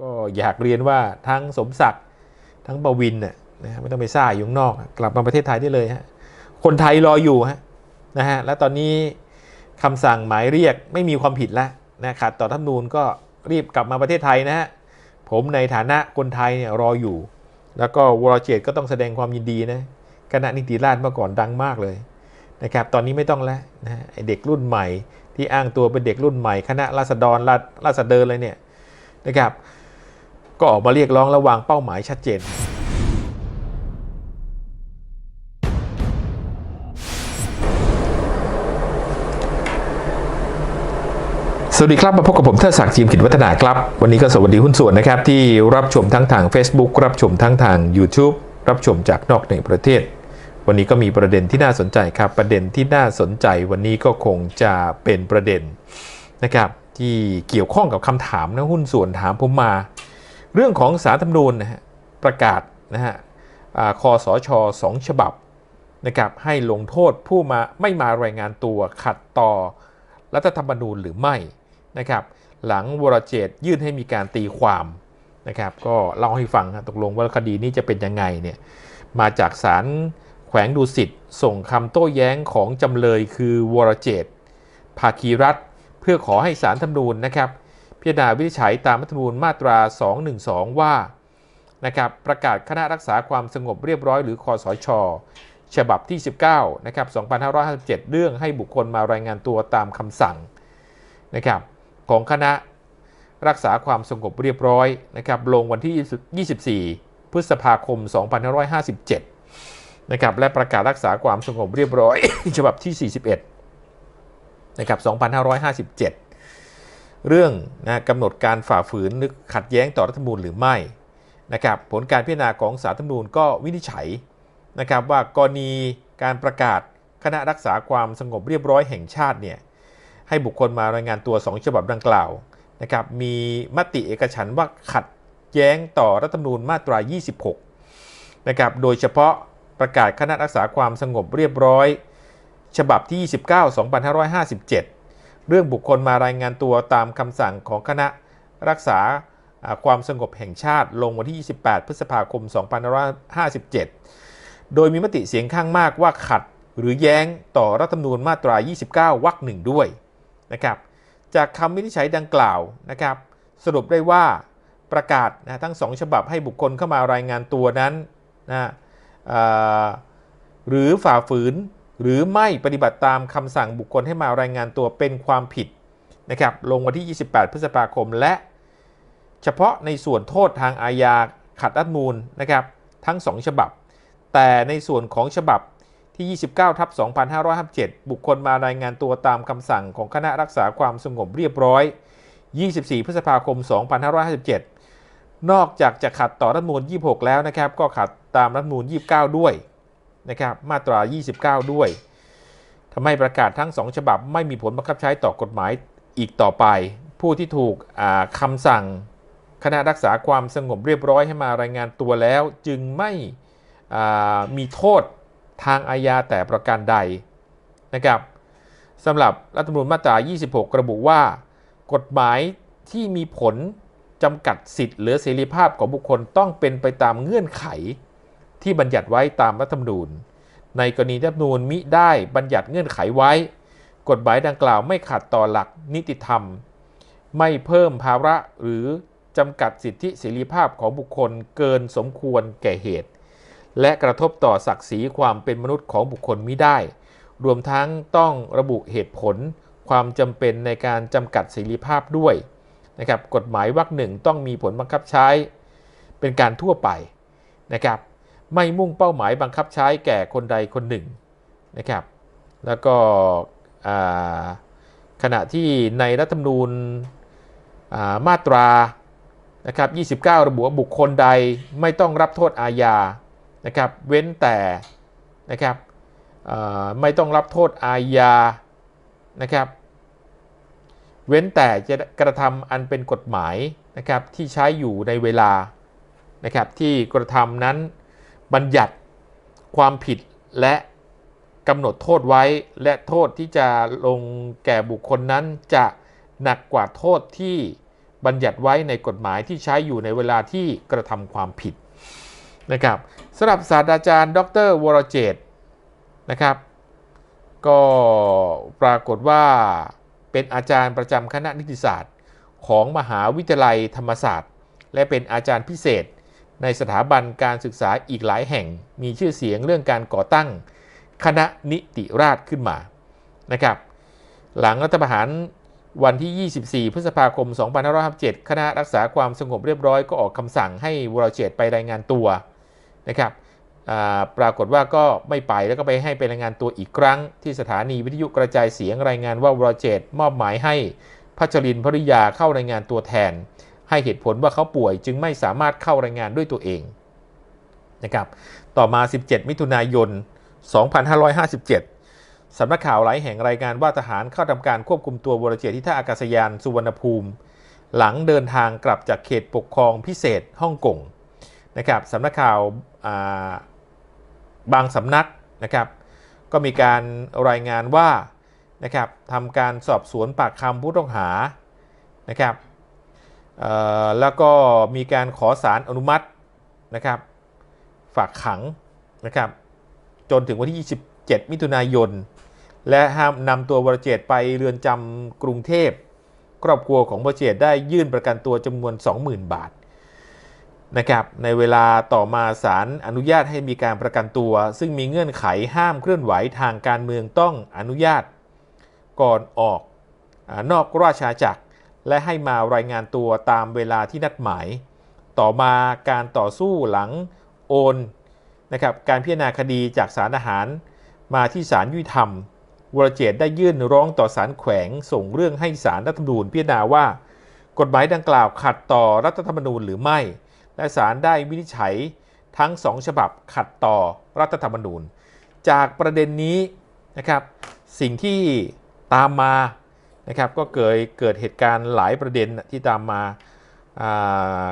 ก็อยากเรียนว่าทั้งสมศักดิ์ทั้งประวินน่ะนะไม่ต้องไปซ่าอยู่นอก กลับมาประเทศไทยได้เลยฮะคนไทยรออยู่ฮะนะฮะและตอนนี้คำสั่งหมายเรียกไม่มีความผิดแล้วนะขัดต่อรัฐมนูญก็รีบกลับมาประเทศไทยนะฮะผมในฐานะคนไทยเนี่ยรออยู่ แล้วก็วรเจตก็ต้องแสดงความยินดีนะคณะนิติราษฎร์เมื่อก่อนดังมากเลยนะครับตอนนี้ไม่ต้องแล้วนะเด็กรุ่นใหม่ที่อ้างตัวเป็นเด็กรุ่นใหม่ คณะราษฎรราษราษฎรเลยเนี่ยนะครับ ก็ออกมาเรียกร้องและวางเป้าหมายชัดเจน สวัสดีครับ มาพบกับผมเทิดศักดิ์จีมขิดวัฒนาครับ วันนี้ก็สวัสดีหุ้นส่วนนะครับ ที่รับชมทั้งทาง Facebook รับชมทั้งทาง YouTube รับชมจากนอกในประเทศ วันนี้ก็มีประเด็นที่น่าสนใจครับ ประเด็นที่น่าสนใจวันนี้ก็คงจะเป็นประเด็นนะครับที่เกี่ยวข้องกับคำถามนะหุ้นส่วนถามผมมา เรื่องของสารธรรมนูญนะฮะประกาศนะฮะคอสชสองฉบับนะครับให้ลงโทษผู้มาไม่มารายงานตัวขัดต่อรัฐธรรมนูญหรือไม่นะครับหลังวรเจตยื่นให้มีการตีความนะครับก็เล่าให้ฟังฮะตกลงว่าคดีนี้จะเป็นยังไงเนี่ยมาจากศาลแขวงดุสิตส่งคำโต้แย้งของจำเลยคือวรเจตภาคีรัฐ เพื่อขอให้สารธรรมนูญนะครับ พิจารณาวิจัยตามรัฐธรรมนูญมาตรา 212 ว่านะครับประกาศคณะรักษาความสงบเรียบร้อยหรือคอสช ฉบับที่ 19นะครับ2557 เรื่องให้บุคคลมารายงานตัวตามคำสั่งนะครับของคณะรักษาความสงบเรียบร้อยนะครับลงวันที่ 24 พฤษภาคม 2557นะครับและประกาศรักษาความสงบเรียบร้อย ฉบับที่ 41นะครับ2557 เรื่องนะกำหนดการฝ่าฝืนหรือขัดแย้งต่อรัฐธรรมนูญหรือไม่นะครับผลการพิจารณาของสารธรรมนูญก็วินิจฉัยนะครับว่ากรณีการประกาศคณะรักษาความสงบเรียบร้อยแห่งชาติเนี่ยให้บุคคลมารายงานตัว 2 ฉบับดังกล่าวนะครับมีมติเอกฉันว่าขัดแย้งต่อรัฐธรรมนูญมาตรา 26นะครับโดยเฉพาะประกาศคณะรักษาความสงบเรียบร้อย ฉบับที่ 29 2557 เรื่องบุคคลมารายงานตัวตามคำสั่งของคณะรักษาความสงบแห่งชาติลงวันที่ 28 พฤษภาคม 2557 โดยมีมติเสียงข้างมากว่าขัดหรือแย้งต่อรัฐธรรมนูญมาตรา 29 วรรคหนึ่งด้วยนะครับ จากคำวินิจฉัยดังกล่าวนะครับ สรุปได้ว่าประกาศนะทั้งสองฉบับให้บุคคลเข้ามารายงานตัวนั้นนะหรือฝ่าฝืน หรือไม่ปฏิบัติตามคำสั่งบุคคลให้มารายงานตัวเป็นความผิดนะครับลงวันที่ 28 พฤษภาคม และ เฉพาะในส่วนโทษทางอาญาขัดรัฐมนูญนะครับทั้ง 2 ฉบับ แต่ในส่วนของฉบับที่ 29 ทับ 2557 บุคคลมารายงานตัวตามคำสั่งของคณะรักษาความสงบเรียบร้อย 24 พฤษภาคม 2557 นอกจากจะขัดต่อรัฐมนูญ26 แล้วนะครับ ก็ขัดตามรัฐมนูญ29 ด้วย นะครับมาตรา 29 ด้วยทำให้ประกาศทั้ง2ฉบับ ไม่มีผลบังคับใช้ต่อกฎหมายอีกต่อไป ผู้ที่ถูกอ่าคำสั่งคณะรักษาความสงบเรียบร้อยให้มารายงานตัวแล้ว จึงไม่มีโทษทางอาญาแต่ประการใดนะครับสำหรับรัฐธรรมนูญมาตรา 26 ระบุว่า กฎหมายที่มีผลจำกัดสิทธิ์หรือเสรีภาพของบุคคลต้องเป็นไปตามเงื่อนไข ที่บัญญัติไว้ตามรัฐธรรมนูญ ในกรณีรัฐธรรมนูญมิได้บัญญัติเงื่อนไขไว้ กฎหมายดังกล่าวไม่ขัดต่อหลักนิติธรรม ไม่เพิ่มภาระหรือจำกัดสิทธิเสรีภาพของบุคคลเกินสมควรแก่เหตุ และกระทบต่อศักดิ์ศรีความเป็นมนุษย์ของบุคคลมิได้ รวมทั้งต้องระบุเหตุผล ความจำเป็นในการจำกัดเสรีภาพด้วยนะครับกฎหมายวรรคหนึ่งต้องมีผลบังคับใช้ เป็นการทั่วไปนะครับ ไม่มุ่งเป้าหมายบังคับใช้แก่คนใดคนหนึ่งนะครับ แล้วก็ขณะที่ในรัฐธรรมนูญมาตรานะครับ29 ระบุว่าบุคคลใดไม่ต้องรับโทษอาญานะครับเว้นแต่นะครับไม่ต้องรับโทษอาญานะครับเว้นแต่จะกระทำอันเป็นกฎหมายนะครับที่ใช้อยู่ในเวลานะครับที่กระทำนั้น บัญญัติความผิดและกำหนดโทษไว้ และโทษที่จะลงแก่บุคคลนั้นจะหนักกว่าโทษที่บัญญัติไว้ในกฎหมายที่ใช้อยู่ในเวลาที่กระทำความผิดนะครับสำหรับศาสตราจารย์ ดรวรเจตน์นะครับ ก็ปรากฏว่าเป็นอาจารย์ประจำคณะนิติศาสตร์ ของมหาวิทยาลัยธรรมศาสตร์ และเป็นอาจารย์พิเศษ ในสถาบันการศึกษาอีกหลายแห่งมีชื่อเสียงเรื่องการก่อตั้งคณะนิติราษฎรขึ้นมานะครับ หลังรัฐประหารวันที่ 24 พฤษภาคม 2557 คณะรักษาความสงบเรียบร้อยก็ออกคำสั่งให้วรเจตไปรายงานตัวนะครับปรากฏว่าก็ไม่ไปแล้วก็ไปให้ไปรายงานตัวอีกครั้ง ที่สถานีวิทยุกระจายเสียงรายงานว่าวรเจตมอบหมายให้พัชรินภริยาเข้ารายงานตัวแทน ให้เหตุผลว่าเขาป่วยจึงไม่สามารถเข้ารายงานด้วยตัวเองนะครับต่อมา 17 มิถุนายน 2557 สำนักข่าวหลายแห่งรายงานว่าทหารเข้าทำการควบคุมตัววรเจตที่ท่าอากาศยานสุวรรณภูมิ หลังเดินทางกลับจากเขตปกครองพิเศษฮ่องกงนะครับสำนักข่าวาบางสำนักนะครับก็มีการรายงานว่านะครับทำการสอบสวนปากคำผู้ต้องหานะครับ แล้วก็มีการขอสารอนุมัตินะครับฝากขังนะครับจนถึงวันที่ 27 มิถุนายน และห้ามนำตัววรเจตไปเรือนจำกรุงเทพ ครอบครัวของวรเจตได้ยื่นประกันตัวจำนวน 20,000 บาทนะครับในเวลาต่อมาศาลอนุญาตให้มีการประกันตัว ซึ่งมีเงื่อนไขห้ามเคลื่อนไหวทางการเมืองต้องอนุญาต ก่อนออกอนอกราชอาณาจักร และให้มารายงานตัวตามเวลาที่นัดหมาย ต่อมาการต่อสู้หลังโอนนะครับการพิจารณาคดีจากศาลทหาร มาที่ศาลยุติธรรม วรเจตได้ยื่นร้องต่อศาลแขวง ส่งเรื่องให้ศาลรัฐธรรมนูญพิจารณาว่า กฎหมายดังกล่าวขัดต่อรัฐธรรมนูญหรือไม่ และศาลได้วินิจฉัยทั้งสองฉบับขัดต่อรัฐธรรมนูญ จากประเด็นนี้นะครับสิ่งที่ตามมา นะครับก็เกิดเกิดเหตุการณ์หลายประเด็นที่ตามมาา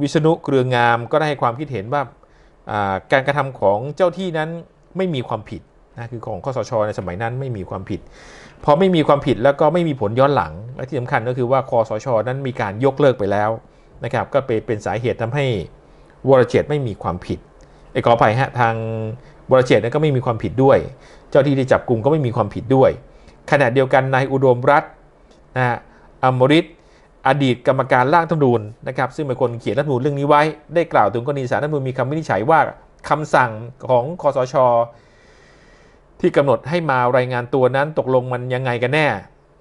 วิษณุเครืองามก็ได้ให้ความคิดเห็นว่าาการกระทำของเจ้าที่นั้นไม่มีความผิดนะคือของคอสชในสมัยนั้นไม่มีความผิดพอไม่มีความผิดแล้วก็ไม่มีผลย้อนหลังและที่สำคัญก็คือว่าคอสชนั้นมีการยกเลิกไปแล้วนะครับก็เป็นเป็นสาเหตุทำให้วรเจตไม่มีความผิดไอ้ขออภัยฮะทางวรเจตน์นั้นก็ไม่มีความผิดด้วย เจ้าที่ที่จับกลุ่มก็ไม่มีความผิดด้วย ขณะเดียวกันนายอุดมรัตน์นะฮะอมริตอดีตกรรมการร่างรัฐธรรมนูญนะครับซึ่งเป็นคนเขียนรัฐธรรมนูญเรื่องนี้ไว้ ได้กล่าวถึงกรณีสารรัฐธรรมนูญมีคำวินิจฉัยว่าคำสั่งของคอสช ที่กำหนดให้มารายงานตัวนั้นตกลงมันยังไงกันแน่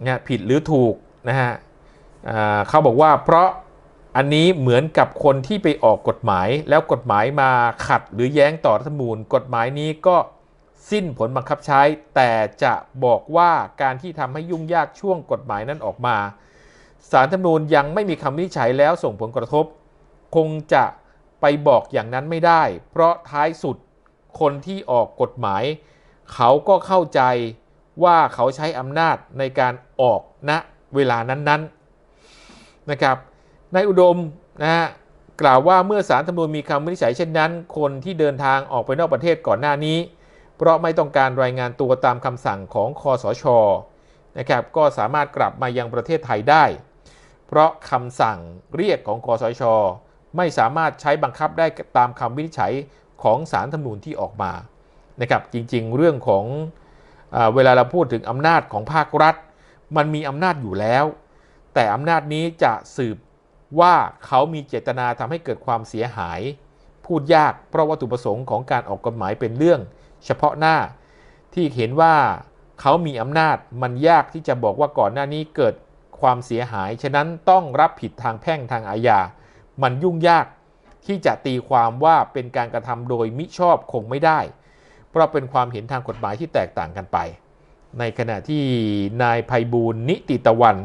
นะผิดหรือถูกนะฮะเขาบอกว่าเพราะอันนี้เหมือนกับคนที่ไปออกกฎหมาย แล้วกฎหมายมาขัดหรือแย้งต่อรัฐธรรมนูญกฎหมายนี้ก็ สิ้นผลบังคับใช้ แต่จะบอกว่าการที่ทำให้ยุ่งยากช่วงกฎหมายนั้นออกมา สารธรรมนูญยังไม่มีคำวินิจฉัยแล้วส่งผลกระทบ คงจะไปบอกอย่างนั้นไม่ได้ เพราะท้ายสุดคนที่ออกกฎหมาย เขาก็เข้าใจว่าเขาใช้อำนาจในการออกณเวลานั้นๆนะครับนายอุดมนะฮะกล่าวว่าเมื่อสารธรรมนูญมีคำวินิจฉัยเช่นนั้น คนที่เดินทางออกไปนอกประเทศก่อนหน้านี้ เพราะไม่ต้องการรายงานตัวตามคำสั่งของคอสชนะครับก็สามารถกลับมายังประเทศไทยได้ เพราะคำสั่งเรียกของคอสช ไม่สามารถใช้บังคับได้ตามคำวินิจฉัยของสารธรรมนูญที่ออกมานะครับจริงๆ เรื่องของอเวลาเราพูดถึงอำนาจของภาครัฐ มันมีอำนาจอยู่แล้ว แต่อำนาจนี้จะสืบว่าเขามีเจตนาทำให้เกิดความเสียหาย พูดยากเพราะวัตถุประสงค์ของการออกกฎหมายเป็นเรื่อง เฉพาะหน้า ที่เห็นว่าเขามีอำนาจมันยากที่จะบอกว่าก่อนหน้านี้เกิดความเสียหาย ฉะนั้นต้องรับผิดทางแพ่งทางอาญา มันยุ่งยากที่จะตีความว่าเป็นการกระทำโดยมิชอบคงไม่ได้ เพราะเป็นความเห็นทางกฎหมายที่แตกต่างกันไป ในขณะที่นายภัยบูลนิติตะวัน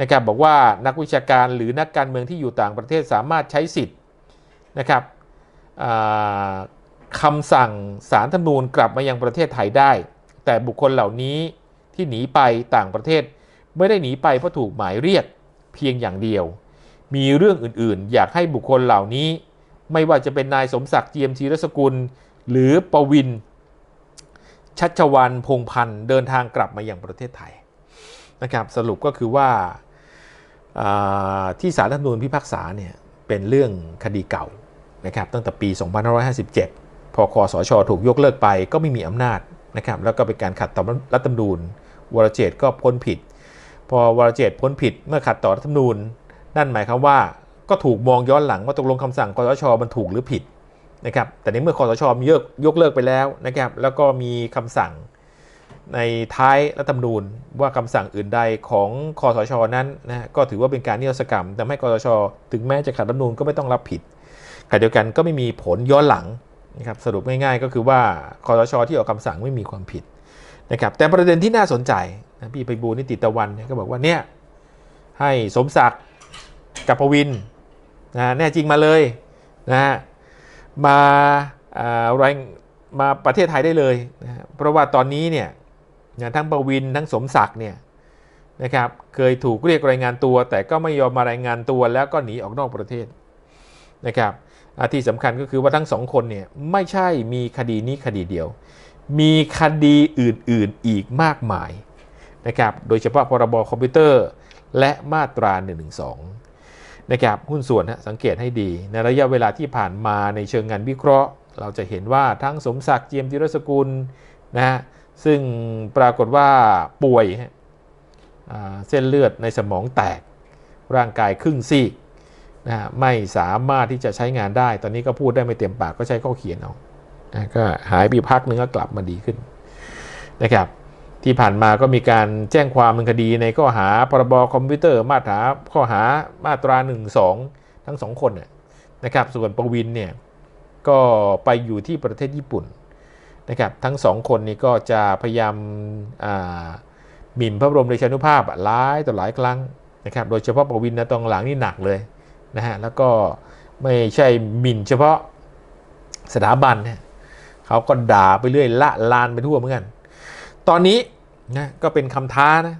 นะครับบอกว่านักวิชาการหรือนักการเมืองที่อยู่ต่างประเทศสามารถใช้สิทธิ์นะครับ คำสั่งสารธรรมนูญกลับมายังประเทศไทยได้ แต่บุคคลเหล่านี้ที่หนีไปต่างประเทศไม่ได้หนีไปเพราะถูกหมายเรียกเพียงอย่างเดียว มีเรื่องอื่นๆ อยากให้บุคคลเหล่านี้ ไม่ว่าจะเป็นนายสมศักดิ์เจียมธีรสกุล หรือประวิน ชัชวัน พงพันธ์เดินทางกลับมายังประเทศไทยนะครับสรุปก็คือว่าาที่สารรัฐธรรมนูญพิพากษาเนี่ยเป็นเรื่องคดีเก่านะครับตั้งแต่ปี 2557 คอสชถูกยกเลิกไปก็ไม่มีอำนาจนะครับแล้วก็เป็นการขัดต่อรัฐธรรมนูญวรเจตก็พ้นผิด พอวรเจตพ้นผิดเมื่อขัดต่อรัฐธรรมนูญ นั่นหมายความว่าก็ถูกมองย้อนหลังว่าตกลงคำสั่งคอสชมันถูกหรือผิดนะครับแต่ในเมื่อคอสชมียกยกเลิกไปแล้วนะครับแล้วก็มีคำสั่งในท้ายรัฐธรรมนูญว่าคำสั่งอื่นใดของคอสชนั้นนะก็ถือว่าเป็นการนิรศกรรมทำให้คอสช ถึงแม้จะขัดรัฐธรรมนูญก็ไม่ต้องรับผิดขณะเดียวกันก็ไม่มีผลย้อนหลัง นะครับสรุปง่ายๆก็คือว่าคอสชที่ออกคำสั่งไม่มีความผิดนะครับแต่ประเด็นที่น่าสนใจนะพี่ไปบูลนิติตะวันเนี่ยก็บอกว่าเนี่ยให้สมศักดิ์กับปวินนะแน่จริงมาเลยนะฮะมาอ่ารายมาประเทศไทยได้เลยนะเพราะว่าตอนนี้เนี่ยนะทั้งประวินทั้งสมศักดิ์เนี่ยนะครับเคยถูกเรียกรายงานตัว แต่ก็ไม่ยอมมารายงานตัวแล้วก็หนีออกนอกประเทศนะครับ ที่สำคัญก็คือว่าทั้งสองคนเนี่ยไม่ใช่มีคดีนี้คดีเดียว มีคดีอื่นๆอีกมากมายนะครับโดยเฉพาะพรบคอมพิวเตอร์ และมาตรา112นะครับหุ้นส่วนฮะสังเกตให้ดี ในระยะเวลาที่ผ่านมาในเชิงงานวิเคราะห์ เราจะเห็นว่าทั้งสมศักดิ์เจียมธีรสกุลนะฮะซึ่งปรากฏว่าป่วยเส้นเลือดในสมองแตกร่างกายครึ่งซีก นะฮะไม่สามารถที่จะใช้งานได้ ตอนนี้ก็พูดได้ไม่เต็มปากก็ใช้ข้อเขียนเอานะก็หายไปพักนึงก็กลับมาดีขึ้นนะครับ ที่ผ่านมาก็มีการแจ้งความดำเนินคดีในข้อหาพรบคอมพิวเตอร์มาตราข้อหามาตรา1 2ทั้งสองคนนะครับ ส่วนประวินเนี่ยก็ไปอยู่ที่ประเทศญี่ปุ่นนะครับทั้งสองคนนี้ก็จะพยายามหมิ่นพระบรมเดชานุภาพหลายต่อหลายครั้งนะครับ โดยเฉพาะประวินนะตรงหลังนี่หนักเลย นะฮะแล้วก็ไม่ใช่หมิ่นเฉพาะสถาบันเนี่ยเขาก็ด่าไปเรื่อยละลานไปทั่วเหมือนกัน ตอนนี้นะก็เป็นคำท้านะ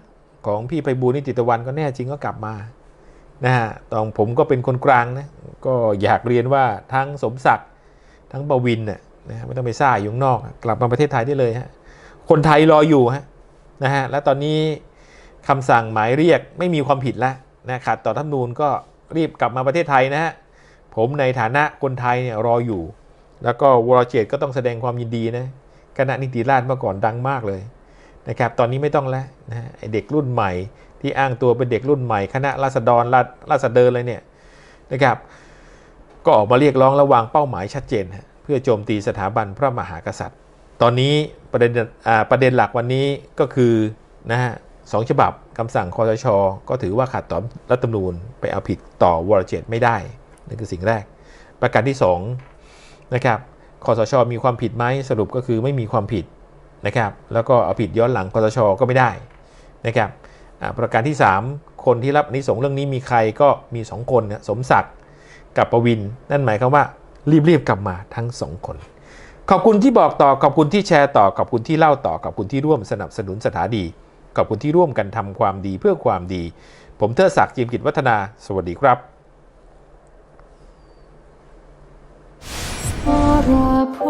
ของพี่ไพบูลนิติตะวันก็แน่จริงก็กลับมานะฮะตอนผมก็เป็นคนกลางนะก็อยากเรียนว่าทั้งสมศักดิ์ทั้งประวินเนี่ยนะไม่ต้องไปซ่าอยู่นอก กลับมาประเทศไทยได้เลยฮะคนไทยรออยู่ฮะนะฮะและตอนนี้คำสั่งหมายเรียกไม่มีความผิดแล้วนะขัดต่อรัฐธรรมนูญก็ รีบกลับมาประเทศไทยนะฮะผมในฐานะคนไทยเนี่ยรออยู่ แล้วก็วรเจตก็ต้องแสดงความยินดีนะคณะนิติราษฎรเมื่อก่อนดังมากเลยนะครับตอนนี้ไม่ต้องแล้วนะเด็กรุ่นใหม่ที่อ้างตัวเป็นเด็กรุ่นใหม่คณะราษฎรราษราษฎรเลยเนี่ยนะครับก็ออกมาเรียกร้องระวางเป้าหมายชัดเจน เพื่อโจมตีสถาบันพระมหากษัตริย์ ตอนนี้ประเด็นประเด็นหลักวันนี้ก็คือนะฮะสองฉบับ คำสั่งคอสชก็ถือว่าขัดต่อรัฐธรรมนูญไปเอาผิดต่อวรเจตไม่ได้นั่นคือสิ่งแรก ประการที่สองนะครับคอสชมีความผิดไหมสรุปก็คือไม่มีความผิดนะครับแล้วก็เอาผิดย้อนหลังคอสชก็ไม่ได้นะครับประการที่ 3 คนที่รับอนิสงเรื่องนี้มีใครก็มี 2 คนนะสมศักดิ์กับประวิน นั่นหมายความว่ารีบๆกลับมาทั้ง 2 คน ขอบคุณที่บอกต่อขอบคุณที่แชร์ต่อขอบคุณที่เล่าต่อขอบคุณที่ร่วมสนับสนุนสถานี ขอบคุณที่ร่วมกันทำความดีเพื่อความดี ผมเทิดศักดิ์จิมกิจวัฒนา สวัสดีครับพระ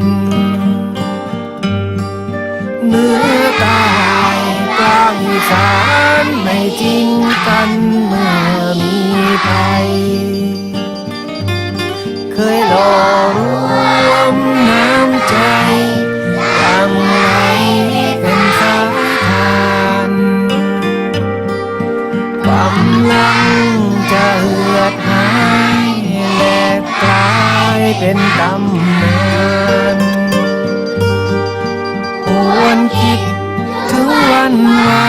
นเนื้อตายกลางสารไม่จริงกันเมื่อมีใครเคยหลอก my